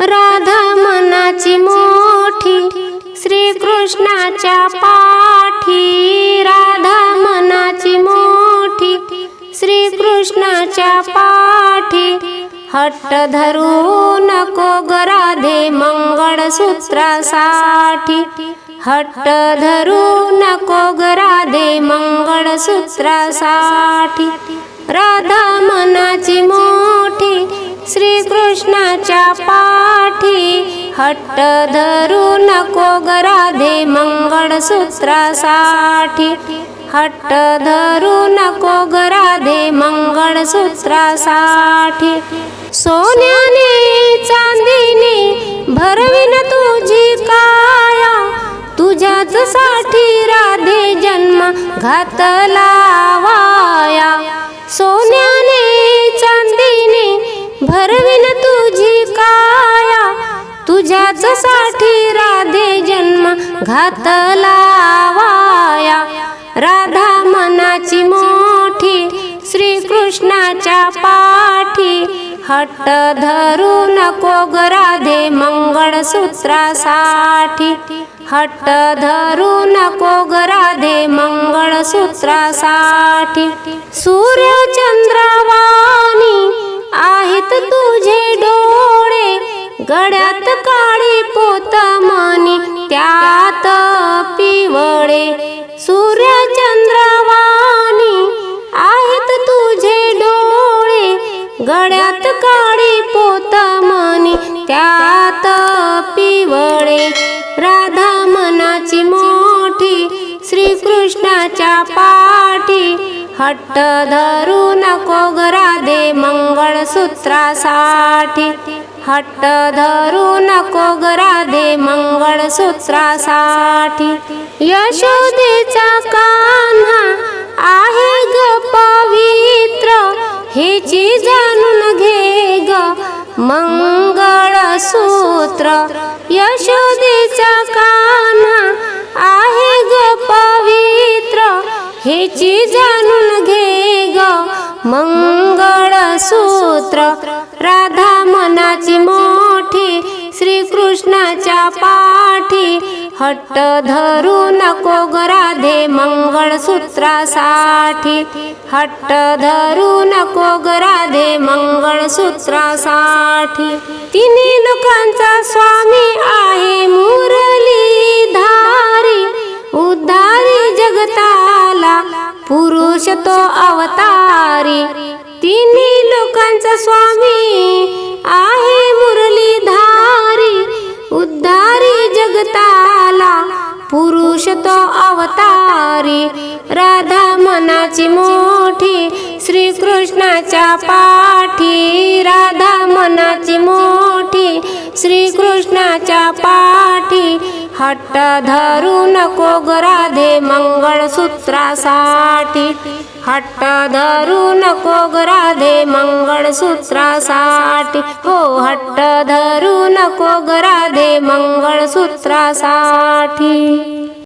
राधा मनाची मोठी श्रीकृष्णाच्या पाठी. राधा मनाची मोठी श्रीकृष्णाच्या पाठी. हट्ट धरू नको ग राधे मंगळसूत्रासाठी. हट्ट धरू नको ग राधे मंगळसूत्रासाठी. राधा मनाची मोठी श्रीकृष्णाच्या पाठी. हट्ट धरू नको गराधे मंगळसूत्रासाठी. हट्ट धरू नको गराधे मंगळसूत्रासाठी. सोन्याने चांदीने भरविन तुझी काया. तुझ्याच साठी राधे जन्म घातला तुझ्याच साठी राधे जन्म घातला वाया. राधा मनाची मोठी श्रीकृष्णाच्या पाठी. हट्ट धरू नको ग राधे मंगळसूत्रासाठी. हट्ट धरू नको ग राधे मंगळसूत्रासाठी. सूर्यचंद्रवाणी गड्यात काळी पोतमनी त्यात पिवळे सूर्यचंद्रवाणी. आहेत तुझे डोळे गड्यात काळी पोत मनी त्यात पिवळे. राधा मनाची मोठी श्रीकृष्णाच्या पाठी. हट्ट धरू नको गरा दे मंगळसूत्रासाठी. हट्ट धरू नको ग राधे मंगळसूत्रासाठी. यशोदेचा कान्हा आहे ग पवित्र हेची जाणून घे ग मंगळसूत्र. यशोदेचा कान्हा आहे ग पवित्र हेची जाणून घे ग मंगळसूत्र. राधा मनाची मोठी श्रीकृष्णाच्या पाठी. हट्ट धरू नको गराधे मंगळसूत्रासाठी. हट्ट धरू नको गराधे मंगळसूत्रासाठी. तिन्ही लोकांचा स्वामी आहे मुरली धारी. उद्धारी जगताला पुरुष तो अवतारी. तिन्ही लोकांचा स्वामी अवतारी राधा मनाची मोठी श्रीकृष्णाच्या पाठी. राधा मनाची मोठी श्रीकृष्णाच्या पाठी. हट्ट धरू नको ग राधे मंगळसूत्रासाठी. हट्ट धरू नको ग राधे मंगळसूत्रासाठी. हो हट्ट धरू नको ग राधे मंगळसूत्रासाठी.